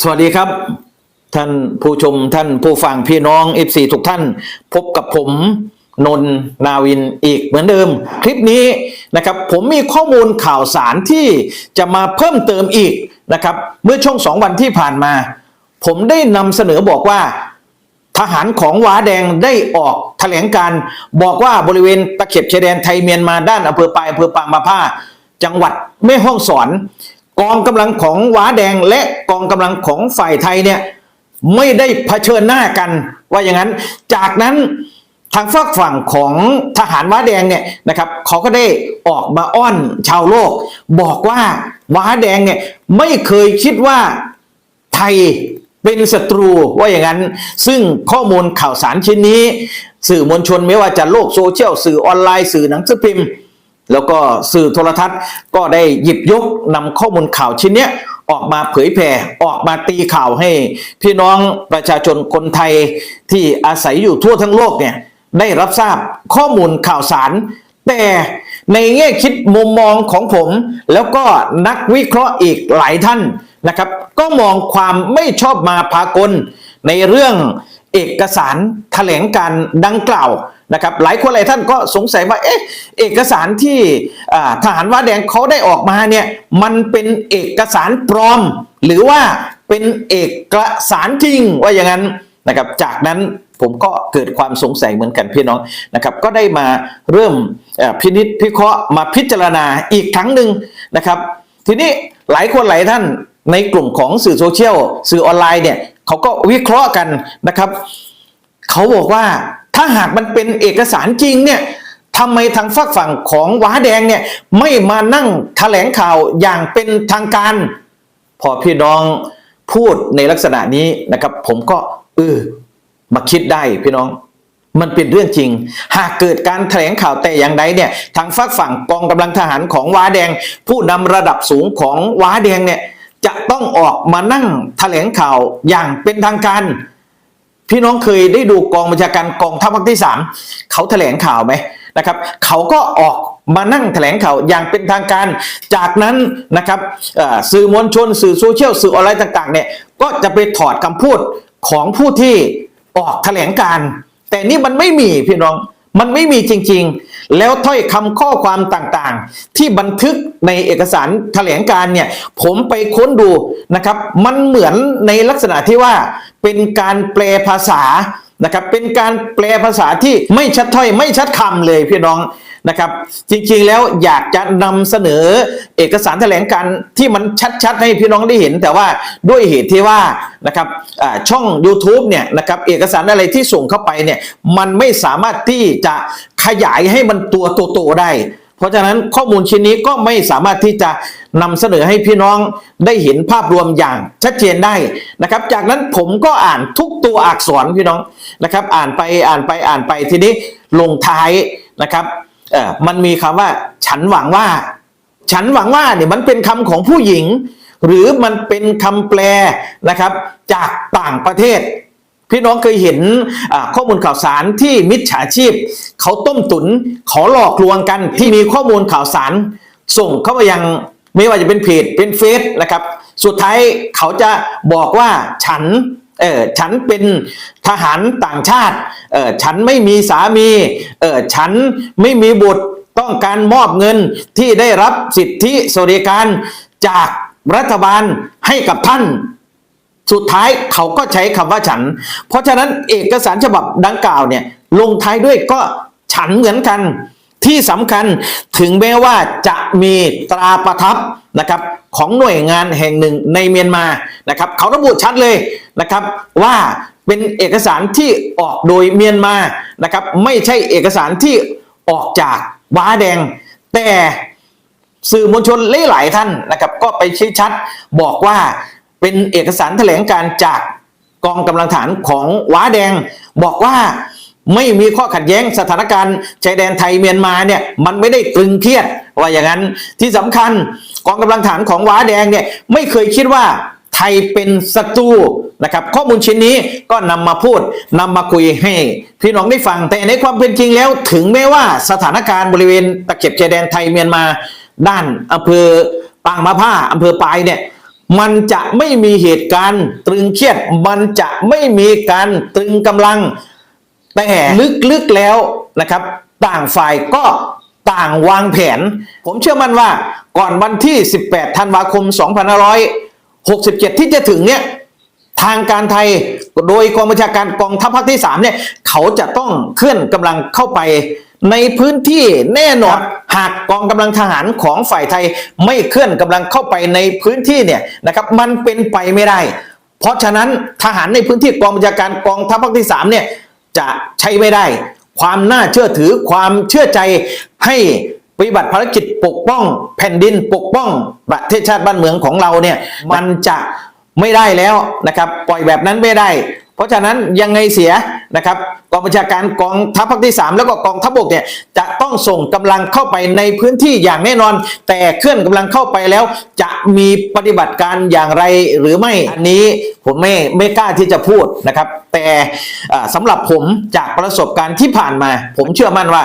สวัสดีครับ ท่านผู้ชมท่านผู้ฟังพี่น้องเอฟซีทุกท่าน พบกับผมนนทนาวินอีกเหมือนเดิม คลิปนี้นะครับผมมีข้อมูลข่าวสารที่จะมาเพิ่มเติมอีกนะครับเมื่อช่วงสองวันที่ผ่านมา ผมได้นำเสนอบอกว่า ทหารของหวาแดงได้ออกแถลงการ บอกว่าบริเวณตะเข็บชายแดนไทยเมียนมาด้านอำเภอปายอำเภอปางมาผ้าจังหวัดแม่ฮ่องสอน กองกำลังของหวาแดงและกองกำลังของฝ่ายไทยเนี่ยไม่ได้เผชิญหน้ากันว่าอย่างนั้น จากนั้นทางฝากฝั่งของทหารว้าแดงเนี่ยนะครับเขาก็ได้ออกมาอ้อนชาวโลก บอกว่าว้าแดงเนี่ยไม่เคยคิดว่าไทยเป็นศัตรูว่าอย่างนั้น ซึ่งข้อมูลข่าวสารชิ้นนี้ สื่อมวลชนไม่ว่าจะโลกโซเชียลสื่อออนไลน์สื่อหนังสือพิมพ์ แล้วก็สื่อโทรทัศน์ก็ได้หยิบยกนำข้อมูลข่าวชิ้นนี้ออกมาเผยแผ่ออกมาตีข่าวให้ พี่น้องประชาชนคนไทยที่อาศัยอยู่ทั่วทั้งโลกเนี่ยได้รับทราบข้อมูลข่าวสาร แต่ในแง่คิดมุมมองของผม แล้วก็นักวิเคราะห์อีกหลายท่านนะครับ ก็มองความไม่ชอบมาพากลในเรื่องเอกสารแถลงการดังกล่าวนะครับหลายคนหลายท่านก็สงสัยว่าเอ๊ะเอกสารที่ทหารว่าแดงเขาได้ออกมาเนี่ยมันเป็นเอกสารปลอม หรือว่าเป็นเอกสารจริงว่าอย่างนั้นนะครับจากนั้นผมก็เกิดความสงสัยเหมือนกันพี่น้องนะครับก็ได้มาเริ่มพินิษพิเคราะห์มาพิจารณาอีกครั้งหนึ่งนะครับ ทีนี้หลายคนหลายท่านในกลุ่มของสื่อโซเชียลสื่อออนไลน์เนี่ยเขาก็วิเคราะห์กันนะครับ เขาบอกว่าถ้าหากมันเป็นเอกสารจริงเนี่ยทำไมทางฝักฝั่งของว้าแดงเนี่ยไม่มานั่งแถลงข่าวอย่างเป็นทางการ พอพี่น้องพูดในลักษณะนี้นะครับ ผมก็เออมาคิดได้พี่น้อง มันเป็นเรื่องจริง หากเกิดการแถลงข่าวแต่อย่างใดเนี่ย ทางฝักฝั่งกองกำลังทหารของว้าแดง ผู้นำระดับสูงของว้าแดงเนี่ยจะต้องออกมานั่งแถลงข่าวอย่างเป็นทางการ พี่น้องเคยได้ดูกองบัญชาการกองทัพภาคที่สามเขาแถลงข่าวไหมนะครับ เขาก็ออกมานั่งแถลงข่าวอย่างเป็นทางการ จากนั้นนะครับสื่อมวลชนสื่อโซเชียลสื่อออนไลน์ต่างๆเนี่ยก็จะไปถอดคำพูดของผู้ที่ออกแถลงการ แต่นี่มันไม่มีพี่น้อง มันไม่มีจริง ๆ แล้วถ้อยคำข้อความต่างๆ ที่บันทึกในเอกสารแถลงการเนี่ย ผมไปค้นดูนะครับ มันเหมือนในลักษณะที่ว่าเป็นการแปลภาษานะครับเป็นการแปลภาษาที่ไม่ชัดถ้อยไม่ชัดคำเลยพี่น้องนะครับ จริงๆแล้วอยากจะนำเสนอเอกสารแถลงการที่มันชัดๆ ให้พี่น้องได้เห็น แต่ว่าด้วยเหตุที่ว่า นะครับช่อง YouTube เนี่ยนะครับเอกสารอะไรที่ส่งเข้าไปเนี่ยมันไม่สามารถที่จะขยายให้มันตัวโตๆได้ เพราะฉะนั้นข้อมูลชิ้นนี้ก็ไม่สามารถที่จะนำเสนอให้พี่น้องได้เห็นภาพรวมอย่างชัดเจนได้นะครับ จากนั้นผมก็อ่านทุกตัวอักษรพี่น้องนะครับ อ่านไปอ่านไปอ่านไปทีนี้ลงท้ายนะครับเออมันมีคำว่า ฉันหวังว่า ฉันหวังว่าเนี่ยมันเป็นคำของผู้หญิง หรือมันเป็นคำแปลนะครับจากต่างประเทศ พี่น้องเคยเห็นข้อมูลข่าวสารที่มิจฉาชีพ เขาต้มตุนเขาหลอกลวงกันที่มีข้อมูลข่าวสาร ส่งเข้ามายังไม่ว่าจะเป็นเพจเป็นเฟซนะครับ สุดท้ายเขาจะบอกว่าฉันเออฉันเป็นทหารต่างชาติเออฉันไม่มีสามีเออฉันไม่มีบุตรต้องการมอบเงินที่ได้รับสิทธิสวัสดิการจาก รัฐบาลให้กับท่าน สุดท้ายเขาก็ใช้คำว่าฉัน เพราะฉะนั้นเอกสารฉบับดังกล่าวเนี่ยลงท้ายด้วยก็ฉันเหมือนกัน ที่สำคัญถึงแม้ว่าจะมีตราประทับนะครับของหน่วยงานแห่งหนึ่งในเมียนมานะครับ เขาระบุชัดเลยนะครับว่าเป็นเอกสารที่ออกโดยเมียนมานะครับ ไม่ใช่เอกสารที่ออกจากว้าแดง แต่ สื่อมวลชนหลายท่านนะครับ ก็ไปชี้ชัดบอกว่าเป็นเอกสารแถลงการจากกองกำลังฐานของว้าแดง บอกว่าไม่มีข้อขัดแย้งสถานการณ์ชายแดนไทยเมียนมาเนี่ยมันไม่ได้ตรึงเครียดว่าอย่างนั้นที่สำคัญกองกำลังฐานของว้าแดงเนี่ยไม่เคยคิดว่าไทยเป็นศัตรูนะครับข้อมูลชิ้นนี้ก็นำมาพูดนำมาคุยให้พี่น้องได้ฟังแต่ในความเป็นจริงแล้ว ถึงแม้ว่าสถานการณ์บริเวณตะเข็บชายแดนไทยเมียนมา ด้านอำเภอปางมะผ้าอำเภอปลายเนี่ยมันจะไม่มีเหตุการณ์ตรึงเครียด มันจะไม่มีการตรึงกำลัง แต่ลึกๆแล้วนะครับ ต่างฝ่ายก็ต่างวางแผน ผมเชื่อมั่นว่าก่อนวันที่ 18 ธันวาคม 2567 ที่จะถึงเนี่ยทางการไทยโดยกองบัญชาการกองทัพภาคที่ 3 เนี่ย เขาจะต้องเคลื่อนกำลังเข้าไป ในพื้นที่แน่นอนหากกองกำลังทหารของฝ่ายไทยไม่เคลื่อนกำลังเข้าไปในพื้นที่เนี่ยนะครับมันเป็นไปไม่ได้ เพราะฉะนั้นทหารในพื้นที่กองบัญชาการกองทัพภาคที่3เนี่ยจะใช้ไม่ได้ ความน่าเชื่อถือความเชื่อใจให้ปฏิบัติภารกิจปกป้อง แผ่นดินปกป้องประเทศชาติบ้านเมืองของเราเนี่ยมันจะไม่ได้แล้วนะครับ ปล่อยแบบนั้นไม่ได้ เพราะฉะนั้นยังไงเสียนะครับกองบัญชาการกองทัพภาคที่ 3 แล้วก็กองทัพบกเนี่ยจะต้องส่งกำลังเข้าไปในพื้นที่อย่างแน่นอน แต่เคลื่อนกำลังเข้าไปแล้ว จะมีปฏิบัติการอย่างไรหรือไม่อันนี้ผมไม่ไม่กล้าที่จะพูดนะครับ แต่สำสำหรับผมจากประสบการณ์ที่ผ่านมา ผมเชื่อมั่นว่า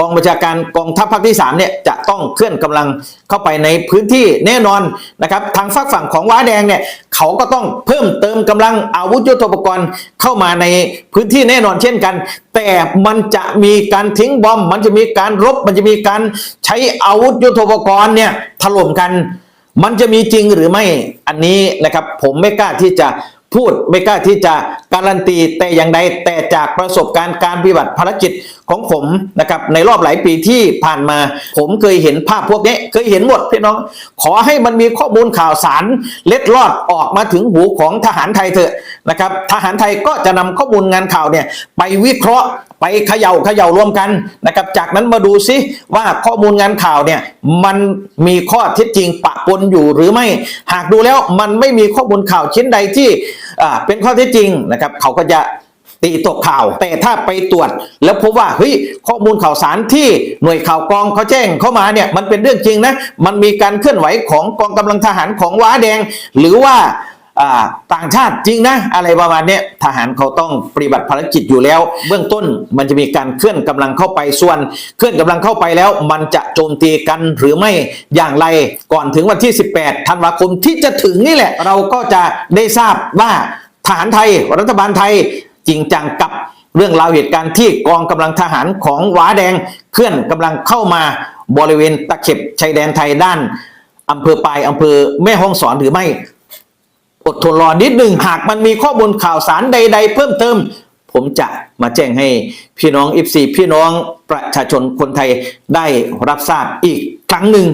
กองบัญชาการกองทัพภาคที่3เนี่ยจะต้องเคลื่อนกำลังเข้าไปในพื้นที่แน่นอนนะครับทางฝากฝั่งของว้าแดงเนี่ยเขาก็ต้องเพิ่มเติมกำลังอาวุธยุทโธปกรณ์เข้ามาในพื้นที่แน่นอนเช่นกัน แต่มันจะมีการทิ้งบอม มันจะมีการรบ มันจะมีการใช้อาวุธยุทโธปกรณ์เนี่ยถล่มกัน มันจะมีจริงหรือไม่อันนี้นะครับผมไม่กล้าที่จะพูดไม่กล้าที่จะ การันตีแต่อย่างใดแต่จากประสบการณ์การปฏิบัติภารกิจของผมนะครับในรอบหลายปีที่ผ่านมา ผมเคยเห็นภาพพวกนี้เคยเห็นหมดพี่น้อง ขอให้มันมีข้อมูลข่าวสารเล็ดลอดออกมาถึงหูของทหารไทยเถอะนะครับทหารไทยก็จะนำข้อมูลงานข่าวเนี่ยไปวิเคราะห์ไปเขย่าเขย่ารวมกันนะครับจากนั้นมาดูซิว่าข้อมูลงานข่าวเนี่ยมันมีข้อเท็จจริงปะปนอยู่หรือไม่ หากดูแล้วมันไม่มีข้อมูลข่าวชิ้นใดที่เป็นข้อเท็จจริงนะครับเขาก็จะตีตกข่าว แต่ถ้าไปตรวจแล้วพบว่าเฮ้ยข้อมูลข่าวสารที่หน่วยข่าวกองเขาแจ้งเข้ามาเนี่ยมันเป็นเรื่องจริงนะมันมีการเคลื่อนไหวของกองกำลังทหารของว้าแดง หรือว่าต่างชาติจริงนะ อะไรประมาณนี้ทหารเขาต้องปฏิบัติภารกิจอยู่แล้ว เบื้องต้นมันจะมีการเคลื่อนกำลังเข้าไปส่วน เคลื่อนกำลังเข้าไปแล้ว มันจะโจมตีกันหรือไม่อย่างไรก่อนถึงวันที่ 18 ธันวาคมที่จะถึงนี่แหละ เราก็จะได้ทราบว่า ทหารไทย รัฐบาลไทยจริงจังกับเรื่องราวเหตุการณ์ที่กองกำลังทหารของหวาแดง เคลื่อนกำลังเข้ามาบริเวณตะเข็บชายแดนไทยด้านอำเภอปลายอำเภอแม่ฮ่องสอนหรือไม่ อดทนรอนิดหนึ่งหากมันมีข้อมูลข่าวสารใด ๆ เพิ่มเติม ผมจะมาแจ้งให้พี่น้องอิฟซีพี่น้องประชาชนคนไทยได้รับทราบอีกครั้งหนึ่ง